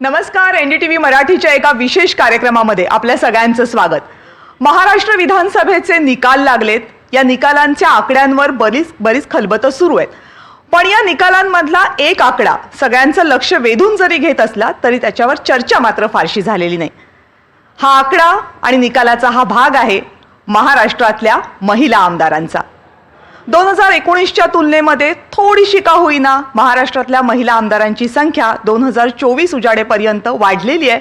नमस्कार एनडीटीव्ही मराठीच्या एका विशेष कार्यक्रमामध्ये आपल्या सगळ्यांचं स्वागत. महाराष्ट्र विधानसभेचे निकाल लागलेत. या निकालांच्या आकड्यांवर बरीच बरीच खलबतं सुरू आहेत. पण या निकालांमधला एक आकडा सगळ्यांचं लक्ष वेधून जरी घेत असला तरी त्याच्यावर चर्चा मात्र फारशी झालेली नाही. हा आकडा आणि निकालाचा हा भाग आहे महाराष्ट्रातल्या महिला आमदारांचा. दोन हजार एकोणीसच्या तुलनेमध्ये थोडीशी का होईना. महाराष्ट्रातल्या महिला आमदारांची संख्या दोन हजार चोवीस उजाडेपर्यंत वाढलेली आहे.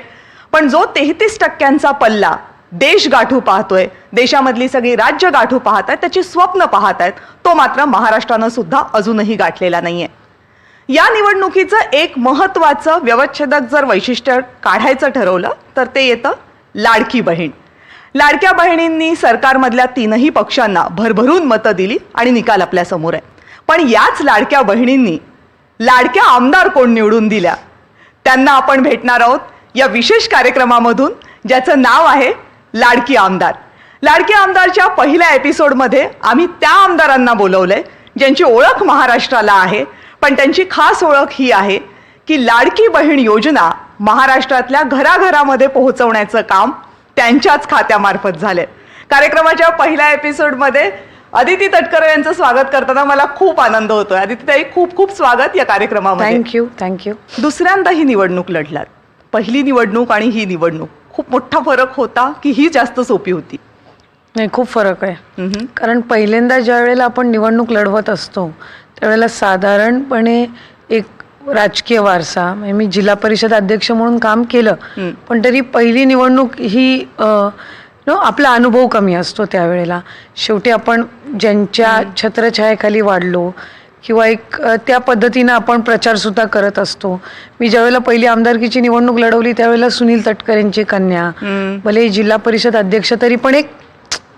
पण जो तेहतीस टक्क्यांचा पल्ला देश गाठू पाहतोय देशामधली सगळी राज्य गाठू पाहत आहेत त्याची स्वप्न पाहत आहेत तो मात्र महाराष्ट्रानं सुद्धा अजूनही गाठलेला नाहीये. या निवडणुकीचं एक महत्त्वाचं व्यवच्छेदक जर वैशिष्ट्य काढायचं ठरवलं तर ते येतं लाडकी बहीण. लाडक्या बहिणींनी सरकारमधल्या तीनही पक्षांना भरभरून मतं दिली आणि निकाल आपल्यासमोर आहे. पण याच लाडक्या बहिणींनी लाडक्या आमदार कोण निवडून दिल्या? त्यांना आपण भेटणार आहोत या विशेष कार्यक्रमामधून ज्याचं नाव आहे लाडकी आमदार. लाडकी आमदारच्या पहिल्या एपिसोडमध्ये आम्ही त्या आमदारांना बोलवलंय ज्यांची ओळख महाराष्ट्राला आहे. पण त्यांची खास ओळख ही आहे की लाडकी बहीण योजना महाराष्ट्रातल्या घराघरामध्ये पोहोचवण्याचं काम त्यांच्याच खात्यामार्फत झालंय कार्यक्रमाच्या पहिल्या एपिसोडमध्ये अदिती तटकरे यांचं स्वागत करताना मला खूप आनंद होतोय. अदिती ताई खूप खूप स्वागत या कार्यक्रमामध्ये. थँक्यू थँक्यू दुसऱ्यांदा ही निवडणूक लढलात. पहिली निवडणूक आणि ही निवडणूक. खूप मोठा फरक होता की ही जास्त सोपी होती? नाही खूप फरक आहे. कारण पहिल्यांदा ज्या वेळेला आपण निवडणूक लढवत असतो त्यावेळेला साधारणपणे एक राजकीय वारसा म्हणजे मी जिल्हा परिषद अध्यक्ष म्हणून काम केलं. पण तरी पहिली निवडणूक ही नो आपला अनुभव कमी असतो त्यावेळेला. शेवटी आपण ज्यांच्या छत्रछायाखाली वाढलो किंवा एक त्या पद्धतीनं आपण प्रचारसुद्धा करत असतो. मी ज्यावेळेला पहिली आमदारकीची निवडणूक लढवली त्यावेळेला सुनील तटकरेंची कन्या. भले जिल्हा परिषद अध्यक्ष तरी पण एक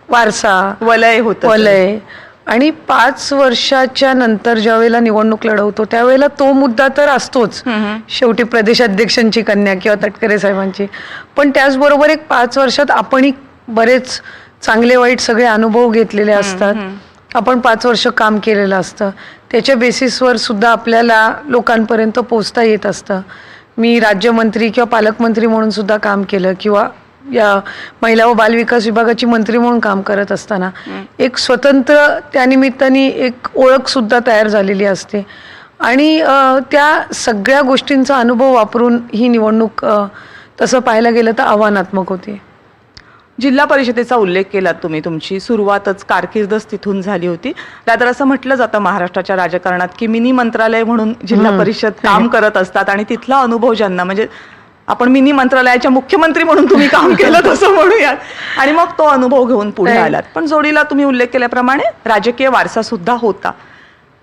वारसा वलय होत वलय. आणि पाच वर्षाच्या नंतर ज्या वेळेला निवडणूक लढवतो त्यावेळेला तो मुद्दा तर असतोच. शेवटी प्रदेशाध्यक्षांची कन्या किंवा तटकरे साहेबांची. पण त्याचबरोबर एक पाच वर्षात आपणही बरेच चांगले वाईट सगळे अनुभव घेतलेले असतात. आपण पाच वर्ष काम केलेलं असतं. त्याच्या बेसिसवर सुद्धा आपल्याला लोकांपर्यंत पोचता येत असतं. मी राज्यमंत्री किंवा पालकमंत्री म्हणून सुद्धा काम केलं किंवा या महिला व बालविकास विभागाची मंत्री म्हणून काम करत असताना एक स्वतंत्र त्यानिमित्ताने एक ओळख सुद्धा तयार झालेली असते. आणि त्या सगळ्या गोष्टींचा अनुभव वापरून ही निवडणूक तसं पाहायला गेलं तर आव्हानात्मक होती. जिल्हा परिषदेचा उल्लेख केला तुम्ही. तुमची सुरुवातच कारकिर्दच तिथून झाली होती. रात्र असं म्हटलं जातं महाराष्ट्राच्या राजकारणात की मिनी मंत्रालय म्हणून जिल्हा परिषद काम करत असतात आणि तिथला अनुभव ज्यांना म्हणजे आपण मिनी मंत्रालयाच्या मुख्यमंत्री म्हणून तुम्ही काम केलं तसं म्हणूयात. आणि मग तो अनुभव घेऊन पुढे. आलात. पण जोडीला तुम्ही उल्लेख केल्याप्रमाणे राजकीय वारसा सुद्धा होता.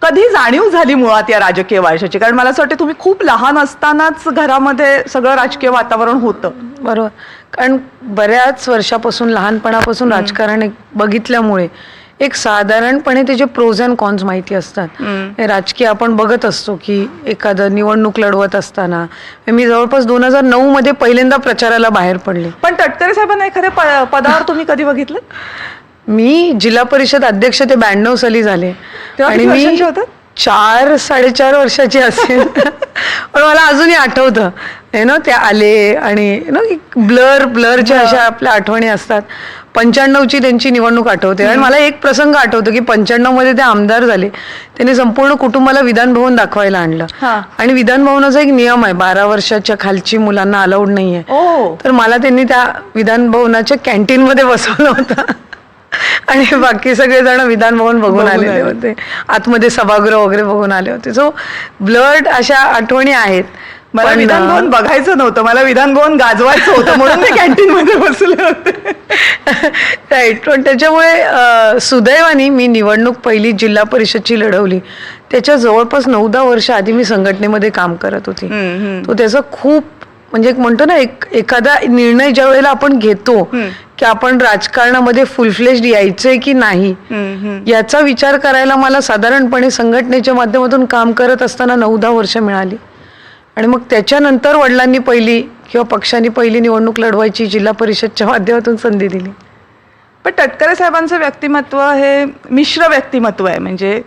कधी जाणीव झाली मुळात या राजकीय वारशाची? कारण मला असं वाटतं तुम्ही खूप लहान असतानाच घरामध्ये सगळं राजकीय वातावरण होतं. बरोबर. कारण बऱ्याच वर्षापासून लहानपणापासून राजकारण बघितल्यामुळे एक साधारणपणे त्याचे प्रोज अँड कॉन्स माहिती असतात हे राजकीय आपण बघत असतो की एखादं निवडणूक लढवत असताना मी जवळपास दोन हजार नऊ मध्ये पहिल्यांदा प्रचाराला बाहेर पडले. पण तटकरे साहेबांना एखाद्या प- पदावर तुम्ही कधी बघितलं? मी जिल्हा परिषद अध्यक्ष ते ब्याण्णव साली झाले. तेव्हा किती वर्षांचे होतात? चार साडेचार वर्षाची असेल. पण मला अजूनही आठवतं. हे ना ते आले आणि नो ब्लर ब्लरच्या अशा आपल्या आठवणी असतात. पंच्याण्णवची त्यांची निवडणूक आठवते. आणि मला एक प्रसंग आठवतो की पंच्याण्णवमध्ये ते आमदार झाले. त्यांनी संपूर्ण कुटुंबाला विधान भवन दाखवायला आणलं. हा. आणि विधान भवनाचा एक नियम आहे बारा वर्षाच्या खालची मुलांना अलाउड नाहीये. तर मला त्यांनी त्या विधान भवनाच्या कॅन्टीन मध्ये बसवलं होतं. आणि बाकी सगळे जण विधान भवन बघून आलेले आले. होते. आतमध्ये सभागृह वगैरे बघून आले होते. सो ब्लड अशा आठवणी आहेत. मला पण, विधान भवन बघायचं नव्हतं. मला विधान भवन गाजवायचं होतं म्हणून मी कॅन्टीन मध्ये बसले होते. राईट पण त्याच्यामुळे अं, सुदैवाने मी निवडणूक पहिली जिल्हा परिषदची लढवली. त्याच्या जवळपास नऊ दहा वर्ष आधी मी संघटनेमध्ये काम करत होती. तो त्याचा खूप म्हणजे एक म्हणतो ना एक एखादा निर्णय ज्या वेळेला आपण घेतो की आपण राजकारणामध्ये फुलफ्लेज यायचंय की नाही याचा विचार करायला मला साधारणपणे संघटनेच्या माध्यमातून काम करत असताना नऊ दहा वर्ष मिळाली. आणि मग त्याच्यानंतर वडिलांनी पहिली किंवा पक्षांनी पहिली निवडणूक लढवायची जिल्हा परिषदच्या माध्यमातून संधी दिली. पण तटकरे साहेबांचं व्यक्तिमत्व हे मिश्र व्यक्तिमत्व आहे. म्हणजे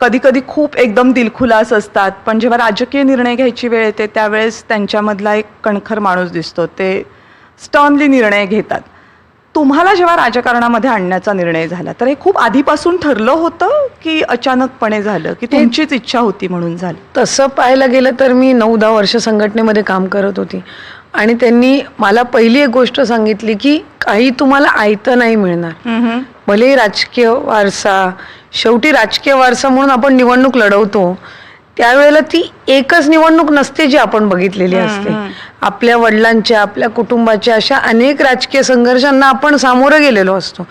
कधी कधी खूप एकदम दिलखुलास असतात पण जेव्हा राजकीय निर्णय घ्यायची वेळ येते त्यावेळेस त्यांच्यामधला एक कणखर माणूस दिसतो. ते स्टर्नली निर्णय घेतात. तुम्हाला जेव्हा राजकारणामध्ये आणण्याचा निर्णय झाला तर हे खूप आधीपासून ठरलं होतं की अचानकपणे झालं की तुमचीच इच्छा होती म्हणून झालं? तसं पाहायला गेलं तर मी नऊ दहा वर्ष संघटनेमध्ये काम करत होती. आणि त्यांनी मला पहिली एक गोष्ट सांगितली की काही तुम्हाला आयतं नाही मिळणार. भले राजकीय वारसा शेवटी राजकीय वारसा म्हणून आपण निवडणूक लढवतो त्यावेळेला ती एकच निवडणूक नसते जी आपण बघितलेली असते. आपल्या वडिलांच्या आपल्या कुटुंबाच्या अशा अनेक राजकीय संघर्षांना आपण सामोरं गेलेलो असतो.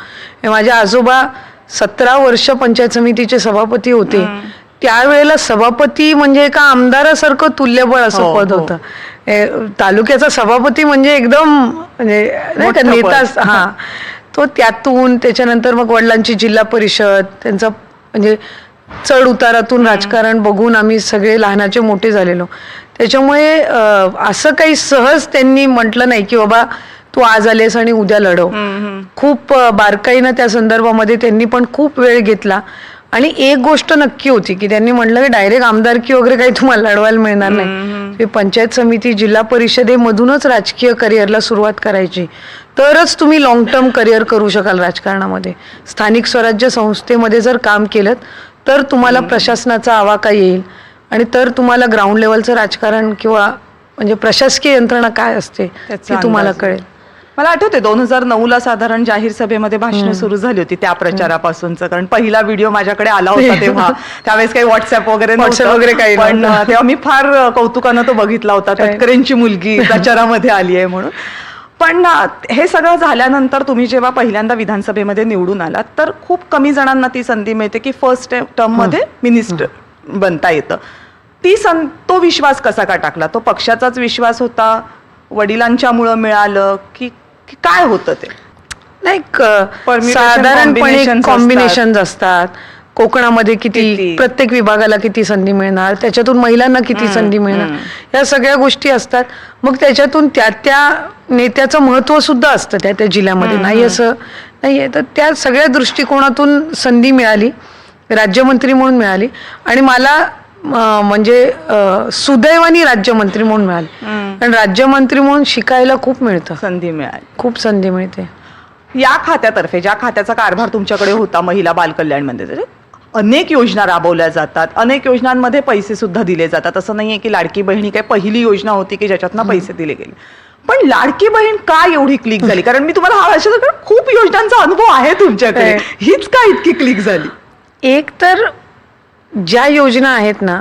हे माझे आजोबा सतरा वर्ष पंचायत समितीचे सभापती होते. त्यावेळेला सभापती म्हणजे एका आमदारासारखं तुल्यबळ असं हो, पद हो. होतं. तालुक्याचा सभापती म्हणजे एकदम म्हणजे. नेता हा. तो त्यातून त्याच्यानंतर मग वडिलांची जिल्हा परिषद त्यांचा म्हणजे चढ उतारातून राजकारण बघून आम्ही सगळे लहानाचे मोठे झालेलो. त्याच्यामुळे असं काही सहज त्यांनी म्हटलं नाही की बाबा तू आज आलेस आणि उद्या लढव. खूप बारकाईनं त्या संदर्भामध्ये त्यांनी पण खूप वेळ घेतला. आणि एक गोष्ट नक्की होती की त्यांनी म्हटलं की डायरेक्ट आमदारकी वगैरे काही तुम्हाला लढवायला मिळणार नाही. ते पंचायत समिती जिल्हा परिषदेमधूनच राजकीय करिअरला सुरुवात करायची. तरच तुम्ही लॉंग टर्म करिअर करू शकाल राजकारणामध्ये. स्थानिक स्वराज्य संस्थेमध्ये जर काम केलं तर तुम्हाला प्रशासनाचा आवाका येईल आणि तर तुम्हाला ग्राउंड लेवलचं राजकारण किंवा म्हणजे प्रशासकीय यंत्रणा काय असते त्याचा ती तुम्हाला कळेल. मला आठवते दोन हजार नऊ ला साधारण जाहीर सभेमध्ये भाषणं सुरू झाली होती त्या प्रचारापासूनचं. कारण पहिला व्हिडिओ माझ्याकडे आला होता तेव्हा. त्यावेळेस काही व्हॉट्सअप वगैरे वगैरे काही पण तेव्हा मी फार कौतुकानं तो बघितला होता? तटकरेंची मुलगी प्रचारामध्ये आली आहे म्हणून. पण हे सगळं झाल्यानंतर तुम्ही जेव्हा पहिल्यांदा विधानसभेमध्ये निवडून आलात तर खूप कमी जणांना ती संधी मिळते की फर्स्ट टर्ममध्ये मिनिस्टर बनता येतं. ती सं तो विश्वास कसा का टाकला? तो पक्षाचाच विश्वास होता? वडिलांच्यामुळं मिळालं? की की काय होतं ते? नाही साधारणपणे combinations असतात. कोकणामध्ये किती किती? प्रत्येक विभागाला किती संधी मिळणार त्याच्यातून महिलांना किती संधी मिळणार या सगळ्या गोष्टी असतात. मग त्याच्यातून त्या त्या नेत्याचं महत्त्व सुद्धा असतं त्या त्या जिल्ह्यामध्ये. नाही असं नाहीये. तर त्या सगळ्या दृष्टिकोनातून संधी मिळाली राज्यमंत्री म्हणून मिळाली आणि मला अं, म्हणजे अं, सुदैवानी राज्यमंत्री म्हणून मिळाली. कारण राज्यमंत्री म्हणून शिकायला खूप मिळतं. संधी मिळाली. खूप संधी मिळते. या खात्यातर्फे ज्या खात्याचा कारभार तुमच्याकडे होता महिला बालकल्याण त्याच्यात अनेक योजना राबवल्या जातात. अनेक योजनांमध्ये पैसे सुद्धा दिले जातात. असं नाहीये की लाडकी बहिणी काय पहिली योजना होती की ज्याच्यातनं पैसे दिले गेले. पण लाडकी बहीण का एवढी क्लिक झाली? कारण मी तुम्हाला हा कारण खूप योजनांचा अनुभव आहे तुमच्याकडे. आहे. हीच का इतकी क्लिक झाली? एक तर ज्या योजना आहेत ना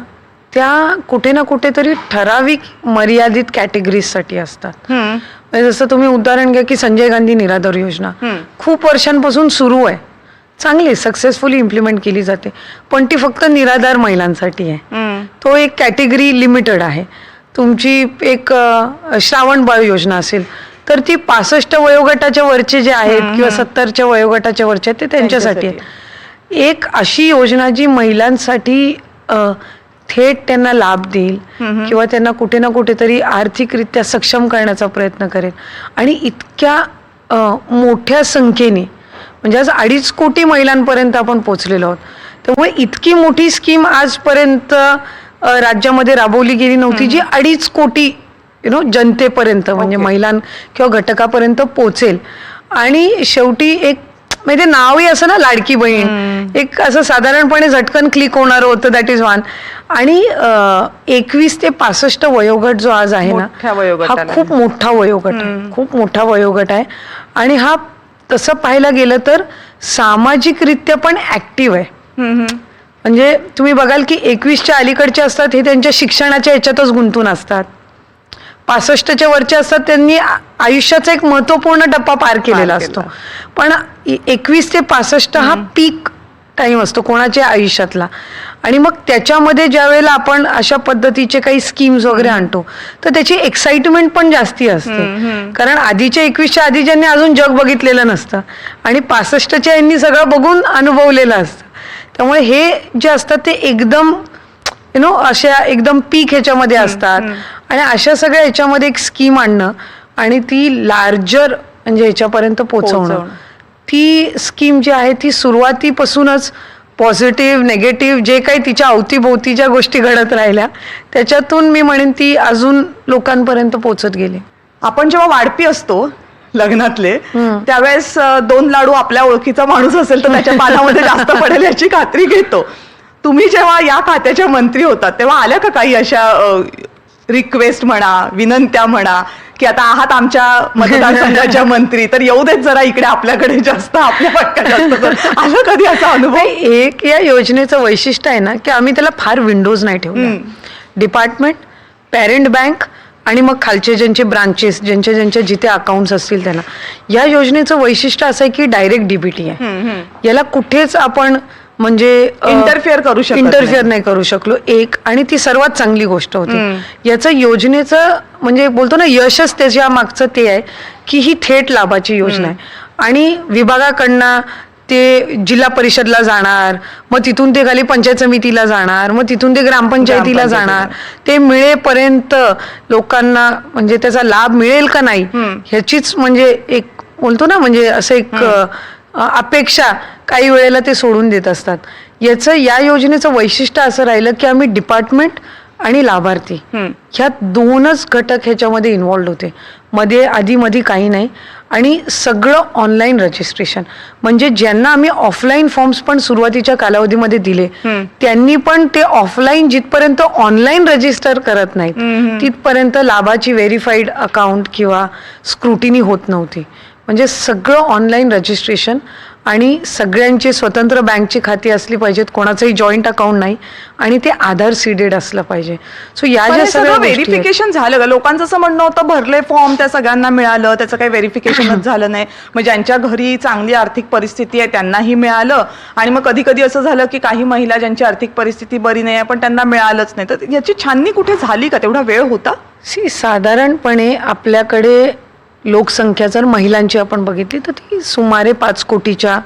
त्या कुठे ना कुठेतरी ठराविक मर्यादित कॅटेगरीजसाठी असतात. म्हणजे जसं तुम्ही उदाहरण घ्या की संजय गांधी निराधार योजना. खूप वर्षांपासून सुरू आहे. चांगली सक्सेसफुली इम्प्लिमेंट केली जाते. पण ती फक्त निराधार महिलांसाठी आहे. तो एक कॅटेगरी लिमिटेड आहे. तुमची एक श्रावण बाळ योजना असेल तर ती पासष्ट वयोगटाच्या वरचे जे आहेत किंवा सत्तरच्या वयोगटाच्या वरचे आहेत ते त्यांच्यासाठी आहे एक अशी योजना जी महिलांसाठी थेट त्यांना लाभ देईल किंवा त्यांना कुठे ना कुठेतरी आर्थिकरित्या सक्षम करण्याचा प्रयत्न करेल. आणि इतक्या मोठ्या संख्येने म्हणजे आज अडीच कोटी महिलांपर्यंत आपण पोहोचलेलो आहोत. त्यामुळे इतकी मोठी स्कीम आजपर्यंत राज्यामध्ये राबवली गेली नव्हती जी अडीच कोटी यु नो जनतेपर्यंत म्हणजे महिलां किंवा घटकापर्यंत पोचेल आणि शेवटी एक म्हणजे नावही असं ना लाडकी बहीण. एक असं साधारणपणे झटकन क्लिक होणार होतं दॅट इज वन आणि एकवीस ते पासष्ट वयोगट जो आज आहे ना हा खूप मोठा वयोगट आहे. खूप मोठा वयोगट आहे. आणि हा तसं पाहायला गेलं तर सामाजिकरित्या पण ऍक्टिव्ह आहे. म्हणजे तुम्ही बघाल की एकवीसच्या अलीकडचे असतात हे त्यांच्या शिक्षणाच्या याच्यातच गुंतून असतात. पासष्टच्या वरचे असतात त्यांनी आयुष्याचा एक महत्त्वपूर्ण टप्पा पार केलेला केला. असतो. पण एकवीस ते पासष्ट हा पीक टाइम असतो कोणाच्या आयुष्यातला. आणि मग त्याच्यामध्ये ज्या वेळेला आपण अशा पद्धतीचे काही स्कीम्स वगैरे आणतो तर त्याची एक्साइटमेंट पण जास्ती असते. कारण आधीच्या एकवीसच्या आधी ज्यांनी अजून जग बघितलेलं नसतं आणि पासष्टच्या यांनी सगळं बघून अनुभवलेलं असतं. त्यामुळे हे जे असतात ते एकदम यु नो अशा एकदम पीक ह्याच्यामध्ये असतात. आणि अशा सगळ्या ह्याच्यामध्ये एक स्कीम आणणं आणि ती लार्जर म्हणजे ह्याच्यापर्यंत पोहोचवणं. पोहोचवणं. ती स्कीम जी आहे ती सुरुवातीपासूनच पॉझिटिव्ह नेगेटिव्ह जे काही तिच्या अवतीभोवती ज्या गोष्टी घडत राहिल्या त्याच्यातून मी म्हणेन ती अजून लोकांपर्यंत पोचत गेली. आपण जेव्हा वाढपी असतो लग्नातले त्यावेळेस दोन लाडू आपल्या ओळखीचा माणूस असेल तर त्याच्या पानामध्ये जास्त पडेल याची खात्री घेतो. तुम्ही जेव्हा या खात्याच्या मंत्री होतात तेव्हा आल्या का काही अशा रिक्वेस्ट म्हणा विनंत्या म्हणा की आता आहात आमच्या मतदारसंघाच्या मंत्री तर येऊ देत जरा इकडे आपल्याकडे जास्त आपल्या जास्त. आलं कधी असा अनुभव? एक या योजनेचं वैशिष्ट्य आहे ना की आम्ही त्याला फार विंडोज नाही ठेवले. डिपार्टमेंट पॅरेंट बँक आणि मग खालचे ज्यांचे ब्रांचेस ज्यांच्या ज्यांच्या जिथे अकाउंट्स असतील त्यांना. या योजनेचं वैशिष्ट्य असं आहे की डायरेक्ट डीबीटी आहे. याला कुठेच आपण म्हणजे Interfere करू शकत इंटरफिअर नाही करू शकलो. एक आणि ती सर्वात चांगली गोष्ट होती. याचं योजनेचं म्हणजे बोलतो ना यशच त्याच्या मागचं ते आहे की ही थेट लाभाची योजना आहे. आणि विभागाकडनं ते जिल्हा परिषदला जाणार मग तिथून ते खाली पंचायत समितीला जाणार मग तिथून ते ग्रामपंचायतीला जाणार. ते मिळेपर्यंत लोकांना म्हणजे त्याचा लाभ मिळेल का नाही ह्याचीच म्हणजे एक बोलतो ना म्हणजे असं एक अपेक्षा काही वेळेला ते सोडून देत असतात. याचं या योजनेचं वैशिष्ट्य असं राहिलं की आम्ही डिपार्टमेंट आणि लाभार्थी ह्या दोनच घटक ह्याच्यामध्ये इन्वॉल्ड होते. मध्ये आधी मध्ये काही नाही आणि सगळं ऑनलाईन रजिस्ट्रेशन म्हणजे ज्यांना आम्ही ऑफलाईन फॉर्म्स पण सुरुवातीच्या कालावधीमध्ये दिले त्यांनी पण ते ऑफलाईन जिथपर्यंत ऑनलाईन रजिस्टर करत नाहीत तिथपर्यंत लाभाची व्हेरीफाईड अकाउंट किंवा स्क्रुटिनी होत नव्हती. म्हणजे सगळं ऑनलाईन रजिस्ट्रेशन आणि सगळ्यांची स्वतंत्र बँकची खाती असली पाहिजेत कोणाचंही जॉईंट अकाउंट नाही आणि ते आधार सीडेड असलं पाहिजे. सो या ज्या सगळ्या सगळं व्हेरिफिकेशन झालं का? लोकांचं असं म्हणणं होतं भरले फॉर्म त्या सगळ्यांना मिळालं त्याचं काही व्हेरिफिकेशनच झालं नाही. मग ज्यांच्या घरी चांगली आर्थिक परिस्थिती आहे त्यांनाही मिळालं. आणि मग कधी कधी असं झालं की काही महिला ज्यांची आर्थिक परिस्थिती बरी नाही आहे पण त्यांना मिळालंच नाही. तर याची छाननी कुठे झाली का? तेवढा वेळ होता? सी साधारणपणे आपल्याकडे लोकसंख्या जर महिलांची आपण बघितली तर ती सुमारे पाच कोटीच्या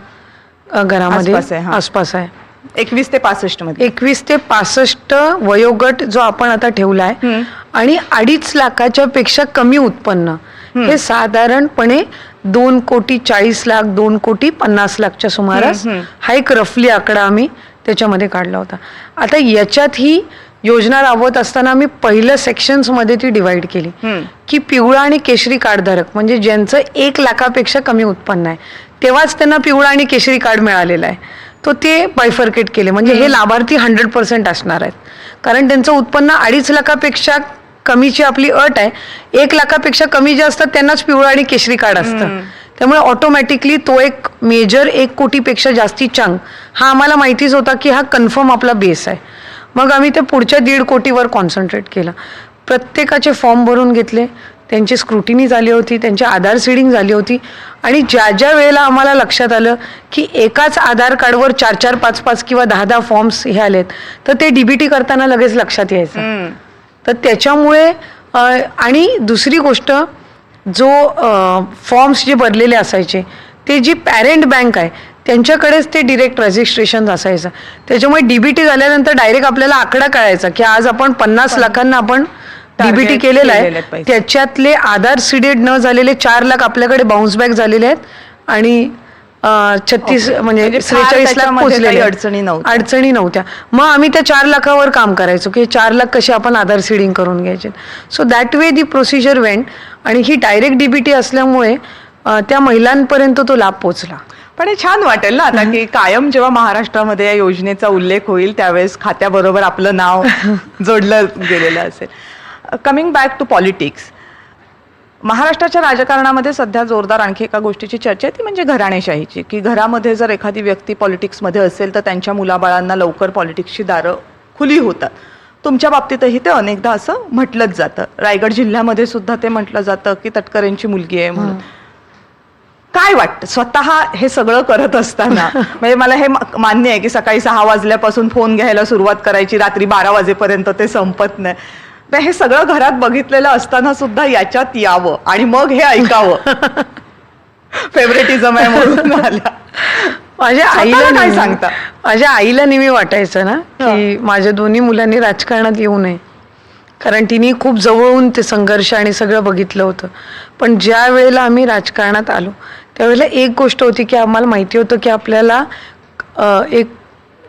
घरामध्ये आसपास आहे. आसपास आहे. एकवीस ते पासष्टमध्ये. एकवीस ते पासष्ट वयोगट जो आपण आता ठेवलाय आणि अडीच लाखाच्या पेक्षा कमी उत्पन्न. हे साधारणपणे दोन कोटी चाळीस लाख दोन कोटी पन्नास लाखच्या सुमारास हा एक रफली आकडा आम्ही त्याच्यामध्ये काढला होता. आता याच्यात ही योजना राबवत असताना आम्ही पहिलं सेक्शन्समध्ये ती डिवाइड केली. की पिवळा आणि केशरी कार्डधारक म्हणजे ज्यांचं एक लाखापेक्षा कमी उत्पन्न आहे. तेव्हाच त्यांना पिवळा आणि केशरी कार्ड मिळालेलं आहे. तो ते बायफर्केट केले. म्हणजे हे लाभार्थी हंड्रेड पर्सेंट असणार आहेत. कारण त्यांचं उत्पन्न अडीच लाखापेक्षा कमीची आपली अट आहे. एक लाखापेक्षा कमी जे असतात त्यांनाच पिवळं आणि केशरी कार्ड असतं. त्यामुळे ऑटोमॅटिकली तो एक मेजर एक कोटीपेक्षा जास्ती चंक हा आम्हाला माहितीच होता की हा कन्फर्म आपला बेस आहे. मग आम्ही ते पुढच्या दीड कोटीवर कॉन्सन्ट्रेट केलं. प्रत्येकाचे फॉर्म भरून घेतले. त्यांची स्क्रुटिनी झाली होती त्यांची आधार सीडिंग झाली होती. आणि ज्या ज्या वेळेला आम्हाला लक्षात आलं की एकाच आधार कार्डवर चार चार पाच पाच किंवा दहा दहा फॉर्म्स हे आलेत तर ते डीबीटी करताना लगेच लक्षात यायचं. तर त्याच्यामुळे आणि दुसरी गोष्ट जो फॉर्म्स जे भरलेले असायचे ते जी पॅरेंट बँक आहे त्यांच्याकडेच ते डिरेक्ट रजिस्ट्रेशन असायचं त्याच्यामुळे डीबीटी झाल्यानंतर डायरेक्ट आपल्याला आकडा कळायचा की आज आपण पन्नास लाखांना आपण डीबीटी केलेलं आहे. त्याच्यातले आधार सीडेड न झालेले चार लाख आपल्याकडे बाउन्स बॅक झालेले आहेत आणि छत्तीस. म्हणजे म्हणजे त्रेचाळीस लाख पोचलेले. अडचणी नव्हत्या. अडचणी नव्हत्या मग आम्ही त्या चार लाखावर काम करायचो की चार लाख कसे आपण आधार सीडिंग करून घ्यायचे so that way the procedure went आणि ही डायरेक्ट डीबीटी असल्यामुळे त्या महिलांपर्यंत तो लाभ पोचला पण हे छान वाटेल ना आता की कायम जेव्हा महाराष्ट्रामध्ये या योजनेचा उल्लेख होईल त्यावेळेस खात्याबरोबर आपलं नाव जोडलं गेलेलं असेल. कमिंग बॅक टू पॉलिटिक्स महाराष्ट्राच्या राजकारणामध्ये सध्या जोरदार आणखी एका गोष्टीची चर्चा आहे ती म्हणजे घराणेशाहीची. की घरामध्ये जर एखादी व्यक्ती पॉलिटिक्समध्ये असेल तर त्यांच्या मुलाबाळांना लवकर पॉलिटिक्सची दारं खुली होतात. तुमच्या बाबतीतही ते अनेकदा असं म्हटलंच जातं. रायगड जिल्ह्यामध्ये सुद्धा ते म्हटलं जातं की तटकरेंची मुलगी आहे म्हणून. काय वाटतं? स्वतः हे सगळं करत असताना म्हणजे मला हे मान्य आहे की सकाळी सहा वाजल्यापासून फोन घ्यायला सुरुवात करायची रात्री बारा वाजेपर्यंत ते संपत नाही. तर हे सगळं घरात बघितलेलं असताना सुद्धा याच्यात यावं आणि मग हे ऐकावं. फेवरेटिझम आहे म्हणून माझ्या आईला काय सांगता? माझ्या आईला नेहमी वाटायचं ना की माझ्या दोन्ही मुलांनी राजकारणात येऊ नये. कारण तिने खूप जवळून ते संघर्ष आणि सगळं बघितलं होतं. पण ज्या वेळेला आम्ही राजकारणात आलो त्यावेळेला एक गोष्ट होती की आम्हाला माहिती होतं की आपल्याला एक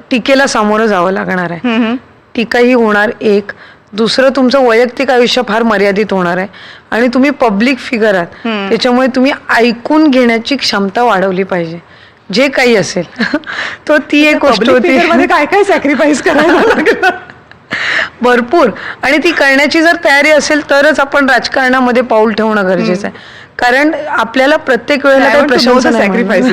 टीकेला सामोरं जावं लागणार आहे. हम्म. टीकाही होणार एक. दुसरं तुमचं वैयक्तिक आयुष्य फार मर्यादित होणार आहे. आणि तुम्ही पब्लिक फिगर आहात. त्याच्यामुळे तुम्ही ऐकून घेण्याची क्षमता वाढवली पाहिजे. जे काही असेल. तो ती एक गोष्ट होती. काय काय सॅक्रिफाईस करायला लागलं? भरपूर. आणि ती करण्याची जर तयारी असेल तरच आपण राजकारणामध्ये पाऊल ठेवणं गरजेचं आहे. कारण आपल्याला प्रत्येक वेळेला काही प्रशंसा.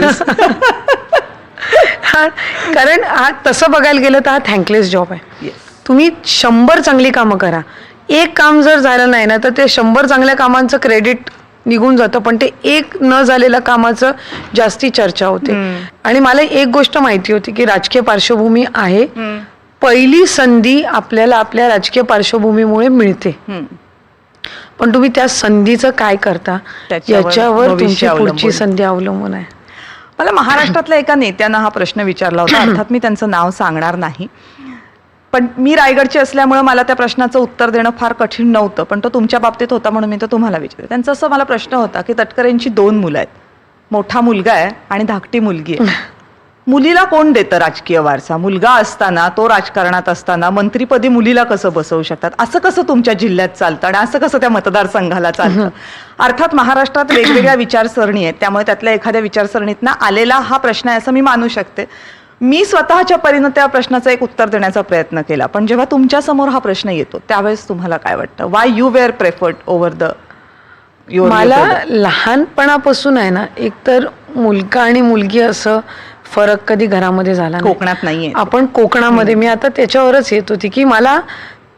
हा, कारण हा तसं बघायला गेलं तर हा थँकलेस जॉब आहे. तुम्ही शंभर चांगली कामं करा. एक काम जर झालं नाही ना तर ते शंभर चांगल्या कामांचं क्रेडिट निघून जातं पण ते एक न झालेल्या कामाचं जास्ती चर्चा होते. आणि मला एक गोष्ट माहिती होती की राजकीय पार्श्वभूमी आहे. पहिली संधी आपल्याला आपल्या राजकीय पार्श्वभूमीमुळे मिळते. पण तुम्ही त्या संधीचं काय करता? याच्यावर तुमची. पुढची संधी अवलंबून आहे. मला महाराष्ट्रातल्या एका नेत्यानं हा प्रश्न विचारला होता. अर्थात मी त्यांचं नाव सांगणार नाही. पण मी रायगडची असल्यामुळे मला त्या प्रश्नाचं उत्तर देणं फार कठीण नव्हतं. पण तो तुमच्या बाबतीत होता म्हणून मी तो तुम्हाला विचारते. त्यांचा असं मला प्रश्न होता की तटकरेंची दोन मुलं आहेत. मोठा मुलगा आहे आणि धाकटी मुलगी आहे. मुलीला कोण देतं राजकीय वारसा? मुलगा असताना तो राजकारणात असताना मंत्रीपदी मुलीला कसं बसवू शकतात? असं कसं तुमच्या जिल्ह्यात चालतं आणि असं कसं त्या मतदारसंघाला चालतं? अर्थात महाराष्ट्रात वेगवेगळ्या विचारसरणी आहेत. त्यामुळे त्यातल्या एखाद्या विचारसरणीतनं आलेला हा प्रश्न आहे असं मी मानू शकते. मी स्वतःच्या परीनं त्या प्रश्नाचं एक उत्तर देण्याचा प्रयत्न केला. पण जेव्हा तुमच्यासमोर हा प्रश्न येतो त्यावेळेस तुम्हाला काय वाटतं? Why you were preferred over the मला लहानपणापासून आहे ना एकतर मुलगा आणि मुलगी असं फरक कधी घरामध्ये झाला नाही. कोकणात नाहीये. आपण कोकणामध्ये मी आता त्याच्यावरच येत होती की मला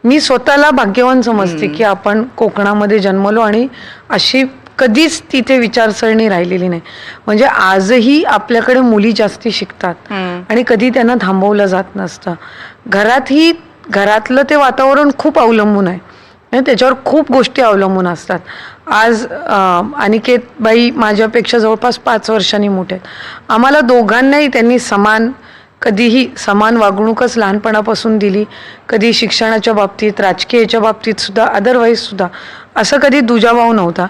मी स्वतःला भाग्यवान समजते की आपण कोकणामध्ये जन्मलो आणि अशी कधीच तिथे विचारसरणी राहिलेली नाही. म्हणजे आजही आपल्याकडे मुली जास्ती शिकतात आणि कधी त्यांना थांबवलं जात नसतं. घरातही घरातलं ते वातावरण खूप अवलंबून आहे. आणि त्याच्यावर खूप गोष्टी अवलंबून असतात. आज अनिकेत बाई माझ्यापेक्षा जवळपास पाच वर्षांनी मोठे आहेत. आम्हाला दोघांनाही त्यांनी समान कधीही समान वागणूकच लहानपणापासून दिली. कधी शिक्षणाच्या बाबतीत राजकीयाच्या बाबतीत सुद्धा अदरवाईज सुद्धा. असं कधी दुजाभाव नव्हता.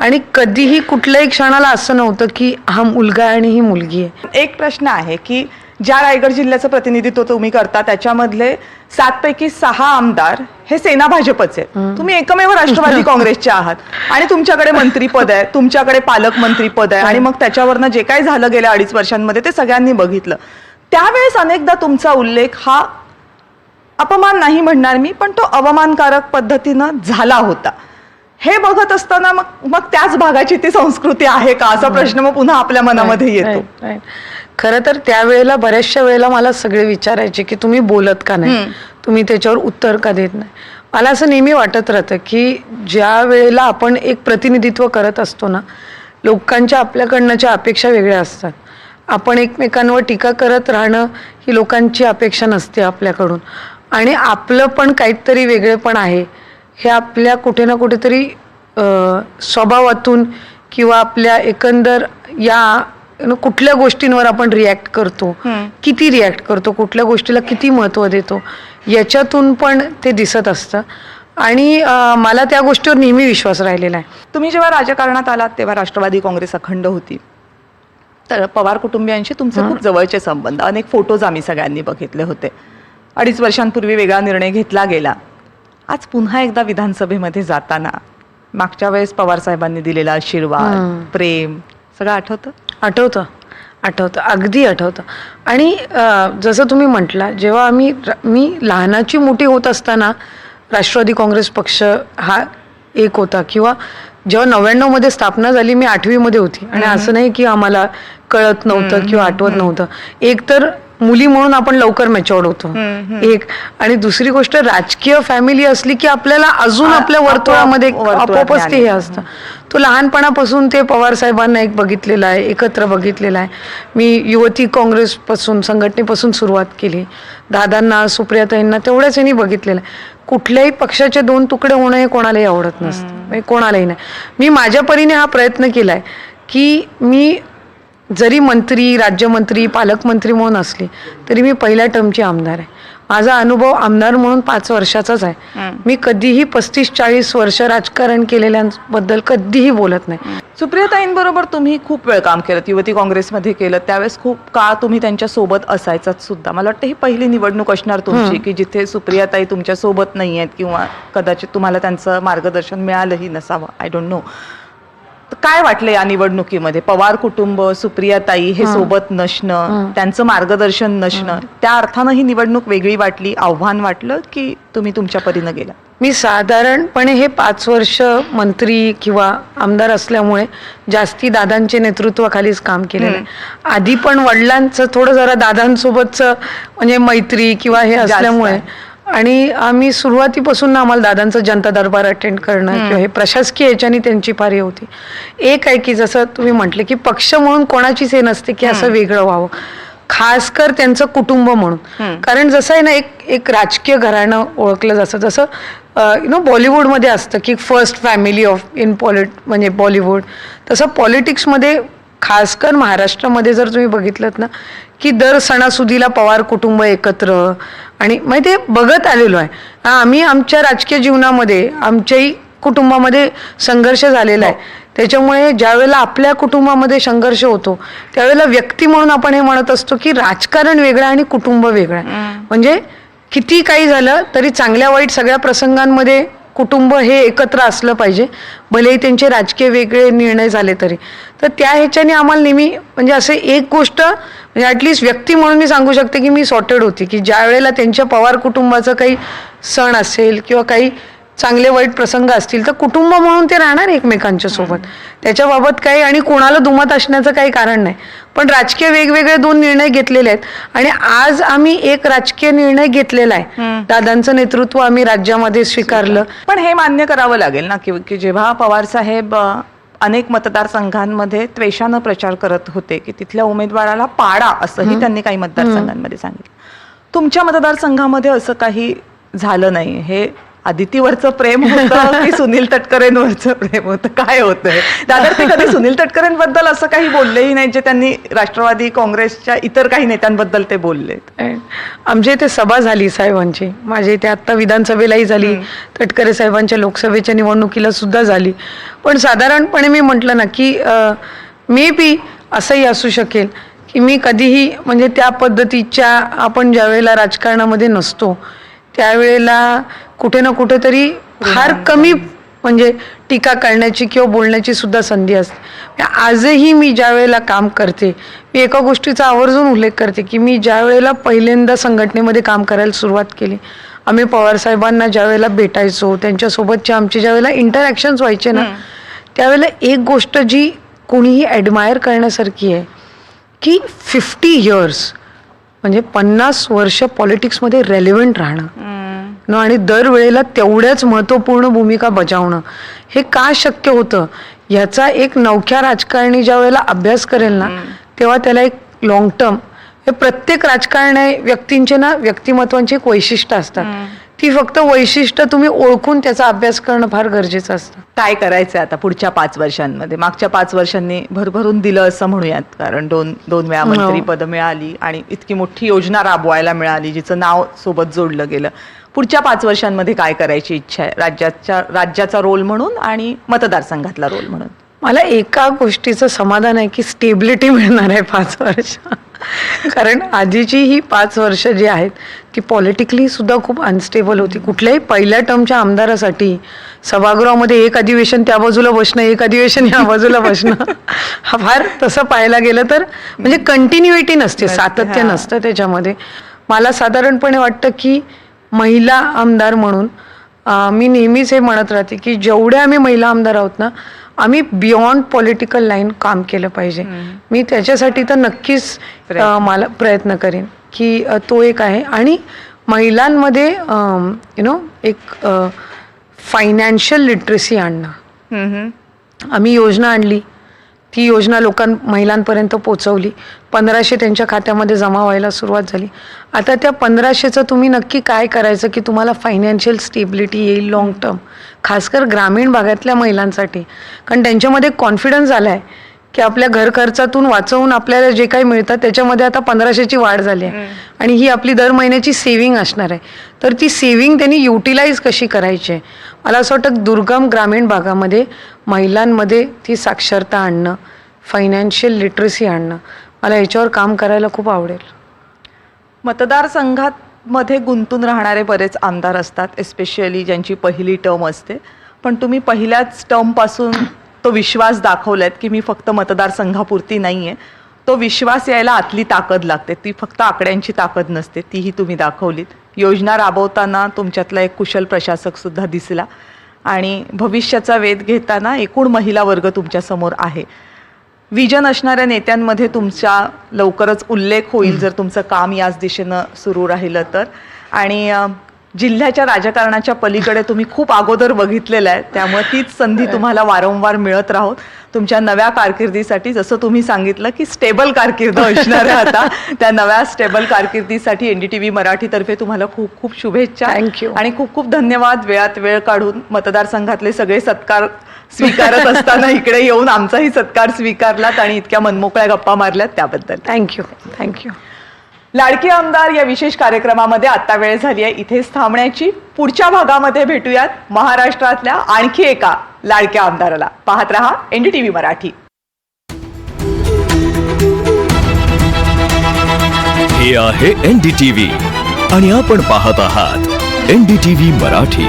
आणि कधीही कुठल्याही क्षणाला असं नव्हतं की हा मुलगा आणि ही मुलगी आहे. एक प्रश्न आहे की ज्या रायगड जिल्ह्याचं प्रतिनिधित्व तुम्ही करता त्याच्यामधले सात पैकी सहा आमदार हे सेना भाजपचे. आहेत. तुम्ही एकमेव राष्ट्रवादी काँग्रेसचे आहात. आणि तुमच्याकडे मंत्रीपद आहे तुमच्याकडे पालकमंत्रीपद आहे आणि मग त्याच्यावरनं जे काही झालं गेल्या अडीच वर्षांमध्ये ते सगळ्यांनी बघितलं. त्यावेळेस अनेकदा तुमचा उल्लेख हा अपमान नाही म्हणणार मी पण तो अवमानकारक पद्धतीनं झाला होता. हे बघत असताना मग मग त्याच भागाची ती संस्कृती आहे का? असा प्रश्न मग पुन्हा आपल्या मनामध्ये येतो. खरं तर त्यावेळेला बऱ्याचशा वेळेला मला सगळे विचारायचे की तुम्ही बोलत का नाही? तुम्ही त्याच्यावर उत्तर का देत नाही? मला असं नेहमी वाटत राहतं की ज्या वेळेला आपण एक प्रतिनिधित्व करत असतो ना लोकांच्या आपल्याकडनंच्या अपेक्षा वेगळ्या असतात. आपण एकमेकांवर टीका करत राहणं ही लोकांची अपेक्षा नसते आपल्याकडून. आणि आपलं पण काहीतरी वेगळेपण आहे. हे आपल्या कुठे ना कुठेतरी स्वभावातून किंवा आपल्या एकंदर या कुठल्या गोष्टींवर आपण रिॲक्ट करतो? किती रिॲक्ट करतो? कुठल्या गोष्टीला किती महत्त्व देतो? याच्यातून पण ते दिसत असतं. आणि मला त्या गोष्टीवर नेहमी विश्वास राहिलेला आहे. तुम्ही जेव्हा राजकारणात आलात तेव्हा राष्ट्रवादी काँग्रेस अखंड होती. तर पवार कुटुंबियांशी तुमचे खूप जवळचे संबंध. अनेक फोटोज आम्ही सगळ्यांनी बघितले होते. अडीच वर्षांपूर्वी वेगळा निर्णय घेतला गेला. आज पुन्हा एकदा विधानसभेमध्ये जाताना मागच्या वेळेस पवार साहेबांनी दिलेला आशीर्वाद प्रेम सगळं आठवतं? आठवतं आठवतं अगदी आठवतं. आणि जसं तुम्ही म्हटला जेव्हा आम्ही मी लहानाची मोठी होत असताना राष्ट्रवादी काँग्रेस पक्ष हा एक होता किंवा जेव्हा नव्याण्णवमध्ये स्थापना झाली मी आठवीमध्ये होती. आणि असं नाही की आम्हाला कळत नव्हतं किंवा आठवत नव्हतं. एक तर मुली म्हणून आपण लवकर मॅच्युअर्ड होतो. एक आणि दुसरी गोष्ट राजकीय फॅमिली असली की आपल्याला अजून आपल्या वर्तुळामध्ये आपोआपच ते हे असतं. तो लहानपणापासून ते पवार साहेबांना एक बघितलेलं आहे एकत्र बघितलेलं आहे. मी युवती काँग्रेसपासून संघटनेपासून सुरुवात केली. दादांना सुप्रियाताईंना तेवढ्याच यांनी बघितलेलं आहे. कुठल्याही पक्षाचे दोन तुकडे होणं हे कोणालाही आवडत नसतं. म्हणजे कोणालाही नाही. मी माझ्या परीने हा प्रयत्न केला आहे की मी जरी मंत्री राज्यमंत्री पालकमंत्री म्हणून असली तरी मी पहिल्या टर्मची आमदार आहे. माझा अनुभव आमदार म्हणून पाच वर्षाचाच आहे. मी कधीही पस्तीस चाळीस वर्ष राजकारण केलेल्यांबद्दल कधीही बोलत नाही. सुप्रियाताईंबरोबर तुम्ही खूप वेळ काम केलं युवती काँग्रेसमध्ये केलं त्यावेळेस खूप काळ तुम्ही त्यांच्यासोबत असायचाच सुद्धा. मला वाटतं ही पहिली निवडणूक असणार तुमची की जिथे सुप्रियाताई तुमच्यासोबत नाही आहेत किंवा कदाचित तुम्हाला त्यांचं मार्गदर्शन मिळालंही नसावं. आय डोंट नो काय वाटलं या निवडणुकीमध्ये? पवार कुटुंब सुप्रियाताई हे सोबत नसणं त्यांचं मार्गदर्शन नसणं त्या अर्थानं ही निवडणूक वेगळी वाटली आव्हान वाटलं की तुम्ही तुमच्या परीनं गेला? मी साधारणपणे हे पाच वर्ष मंत्री किंवा आमदार असल्यामुळे जास्ती दादांचे नेतृत्वाखालीच काम केलेलं आहे. आधी पण वडिलांचं थोडं जरा दादांसोबतचं म्हणजे मैत्री किंवा हे असल्यामुळे. आणि आम्ही सुरुवातीपासून ना आम्हाला दादांचं जनता दरबार अटेंड करणं किंवा हे प्रशासकीय याच्यानी त्यांची फार हे होती. एक आहे की जसं तुम्ही म्हटले की पक्ष म्हणून कोणाचीच हे नसते की असं वेगळं व्हावं. खासकर त्यांचं कुटुंब म्हणून. कारण जसं आहे ना एक एक राजकीय घराणं ओळखलं जातं. जसं यु नो बॉलिवूडमध्ये असतं की फर्स्ट फॅमिली ऑफ इन पॉलिट म्हणजे बॉलिवूड. तसं पॉलिटिक्समध्ये खासकर महाराष्ट्रामध्ये जर तुम्ही बघितलं ना की दर सणासुदीला पवार कुटुंब एकत्र. आणि म्हणजे ते बघत आलेलो आहे. हा, आम्ही आमच्या राजकीय जीवनामध्ये आमच्याही कुटुंबामध्ये संघर्ष झालेला आहे. त्याच्यामुळे ज्यावेळेला आपल्या कुटुंबामध्ये संघर्ष होतो त्यावेळेला व्यक्ती म्हणून आपण हे म्हणत असतो की राजकारण वेगळं आणि कुटुंब वेगळं म्हणजे किती काही झालं तरी चांगल्या वाईट सगळ्या प्रसंगांमध्ये कुटुंब हे एकत्र असलं पाहिजे. भलेही त्यांचे राजकीय वेगळे निर्णय झाले तरी. तर त्या ह्याच्याने आम्हाला नेहमी म्हणजे असे एक गोष्ट म्हणजे ॲटलिस्ट व्यक्ती म्हणून मी सांगू शकते की मी सॉर्टेड होती. की ज्या वेळेला त्यांच्या पवार कुटुंबाचं काही सण असेल किंवा काही चांगले वाईट प्रसंग असतील तर कुटुंब म्हणून ते राहणार एकमेकांच्या सोबत. त्याच्याबाबत काही आणि कोणाला दुमत असण्याचं काही कारण नाही. पण राजकीय वेगवेगळे दोन निर्णय घेतलेले आहेत. आणि आज आम्ही एक राजकीय निर्णय घेतलेला आहे. दादांचं नेतृत्व आम्ही राज्यामध्ये स्वीकारलं. पण हे मान्य करावं लागेल ना की की जेव्हा पवार साहेब अनेक मतदारसंघांमध्ये त्वेषानं प्रचार करत होते की तिथल्या उमेदवाराला पाडा असंही त्यांनी काही मतदारसंघांमध्ये सांगितलं. तुमच्या मतदारसंघामध्ये असं काही झालं नाही. हे आदितीवरचं प्रेम होतं की सुनील तटकरेंवरचं प्रेम होतं? काय होतंय? दादा ते कधी सुनील तटकरेंबद्दल असं काही बोललेही नाही जे त्यांनी राष्ट्रवादी काँग्रेसच्या इतर काही नेत्यांबद्दल ते बोललेत? आमच्या इथे सभा झाली साहेबांची. माझ्या इथे आत्ता विधानसभेलाही झाली. तटकरे साहेबांच्या लोकसभेच्या निवडणुकीला सुद्धा झाली. पण साधारणपणे मी म्हटलं ना की मे बी असंही असू शकेल की मी कधीही म्हणजे त्या पद्धतीच्या आपण ज्यावेळेला राजकारणामध्ये नसतो त्यावेळेला कुठे ना कुठेतरी फार कमी म्हणजे टीका करण्याची किंवा बोलण्याची सुद्धा संधी असते. म्हणजे आजही मी ज्या वेळेला काम करते मी एका गोष्टीचा आवर्जून उल्लेख करते की मी ज्या वेळेला पहिल्यांदा संघटनेमध्ये काम करायला सुरुवात केली आम्ही पवार साहेबांना ज्या वेळेला भेटायचो त्यांच्यासोबतचे आमचे ज्या वेळेला इंटरॅक्शन्स व्हायचे ना त्यावेळेला एक गोष्ट जी कोणीही ॲडमायर करण्यासारखी आहे की फिफ्टी इयर्स म्हणजे पन्नास वर्ष पॉलिटिक्समध्ये रेलिव्हंट राहणं. न आणि दरवेळेला तेवढ्याच महत्त्वपूर्ण भूमिका बजावणं. हे का शक्य होतं? ह्याचा एक नवख्या राजकारणी ज्या वेळेला अभ्यास करेल ना तेव्हा त्याला एक लॉंग टर्म हे प्रत्येक राजकारणी व्यक्तींचे ना व्यक्तिमत्वांची एक वैशिष्ट्य असतात. ती फक्त वैशिष्ट्य तुम्ही ओळखून त्याचा अभ्यास करणं फार गरजेचं असतं. काय करायचं आता पुढच्या पाच वर्षांमध्ये? मागच्या पाच वर्षांनी भरभरून दिलं असं म्हणूयात कारण दोन दोन वेळा हो. मंत्री पद मिळाली आणि इतकी मोठी योजना राबवायला मिळाली जिचं नाव सोबत जोडलं गेलं. पुढच्या पाच वर्षांमध्ये काय करायची इच्छा आहे? राज्याच्या राज्याचा रोल म्हणून आणि मतदारसंघातला रोल म्हणून? मला एका गोष्टीचं समाधान आहे की स्टेबिलिटी मिळणार आहे पाच वर्ष. कारण आधीची ही पाच वर्ष जी आहेत ती पॉलिटिकली सुद्धा खूप अनस्टेबल होती. कुठल्याही पहिल्या टर्मच्या आमदारासाठी सभागृहामध्ये एक अधिवेशन त्या बाजूला बसणं एक अधिवेशन या बाजूला बसणं हा फार तसं पाहायला गेलं तर म्हणजे कंटिन्युइटी नसते सातत्य. नसतं त्याच्यामध्ये. मला साधारणपणे वाटतं की महिला आमदार म्हणून मी नेहमीच हे म्हणत राहते की जेवढे आम्ही महिला आमदार आहोत ना आम्ही बियॉन्ड पॉलिटिकल लाईन काम केलं पाहिजे. मी त्याच्यासाठी तर नक्कीच मला प्रयत्न करेन की तो एक आहे. आणि महिलांमध्ये यु नो एक फायनान्शियल लिटरसी आणणं. आम्ही योजना आणली. ती योजना लोकां महिलांपर्यंत पोचवली. पंधराशे त्यांच्या खात्यामध्ये जमा व्हायला सुरुवात झाली. आता त्या पंधराशेचं तुम्ही नक्की काय करायचं की तुम्हाला फायनान्शियल स्टेबिलिटी येईल लाँग टर्म खासकर ग्रामीण भागातल्या महिलांसाठी. कारण त्यांच्यामध्ये कॉन्फिडन्स आला आहे की आपल्या घर खर्चातून वाचवून आपल्याला जे काही मिळतं त्याच्यामध्ये आता पंधराशेची वाढ झाली आहे. आणि ही आपली दर महिन्याची सेव्हिंग असणार आहे. तर ती सेव्हिंग त्यांनी युटिलाइज कशी करायची आहे? मला असं वाटतं दुर्गम ग्रामीण भागामध्ये महिलांमध्ये ती साक्षरता आणणं फायनान्शियल लिटरसी आणणं मला याच्यावर काम करायला खूप आवडेल. मतदारसंघात मध्ये गुंतून राहणारे बरेच आमदार असतात एस्पेशली ज्यांची पहिली टर्म असते. पण तुम्ही पहिल्याच टर्मपासून तो विश्वास दाखवलात की मी फक्त मतदारसंघापुरती नाही आहे तो विश्वास यायला आतली ताकद लागते. ती फक्त आकड्यांची ताकद नसते. तीही तुम्ही दाखवलीत. योजना राबवताना तुमच्यातला एक कुशल प्रशासकसुद्धा दिसला. आणि भविष्याचा वेध घेताना एकूण महिला वर्ग तुमच्यासमोर आहे. विजन असणाऱ्या नेत्यांमध्ये तुमच्या लवकरच उल्लेख होईल जर तुमचं काम याच दिशेनं सुरू राहिलं तर. आणि जिल्ह्याच्या राजकारणाच्या पलीकडे तुम्ही खूप अगोदर बघितलेलं आहे. त्यामुळे तीच संधी तुम्हाला वारंवार मिळत राहोत तुमच्या नव्या कारकिर्दीसाठी जसं तुम्ही सांगितलं की स्टेबल कारकीर्द असणार आहे आता त्या नव्या स्टेबल कारकिर्दीसाठी एन डी टी व्ही मराठीतर्फे तुम्हाला खूप खूप शुभेच्छा. You. आणि खूप खूप धन्यवाद. वेळात वेळ काढून मतदारसंघातले सगळे सत्कार स्वीकारत असताना इकडे येऊन आमचाही सत्कार स्वीकारलात आणि इतक्या मनमोकळ्या गप्पा मारल्यात त्याबद्दल. थँक्यू थँक्यू लाडके आमदार या विशेष कार्यक्रमामध्ये आता वेळ झाली आहे. इथेच थांबण्याची. पुढच्या भागामध्ये भेटूयात. महाराष्ट्रातल्या आणखी एका लाडक्या आमदाराला. पाहत रहा एनडीटीव्ही मराठी. हे आहे एनडीटीव्ही आणि आपण पाहत आहात एनडीटीव्ही मराठी.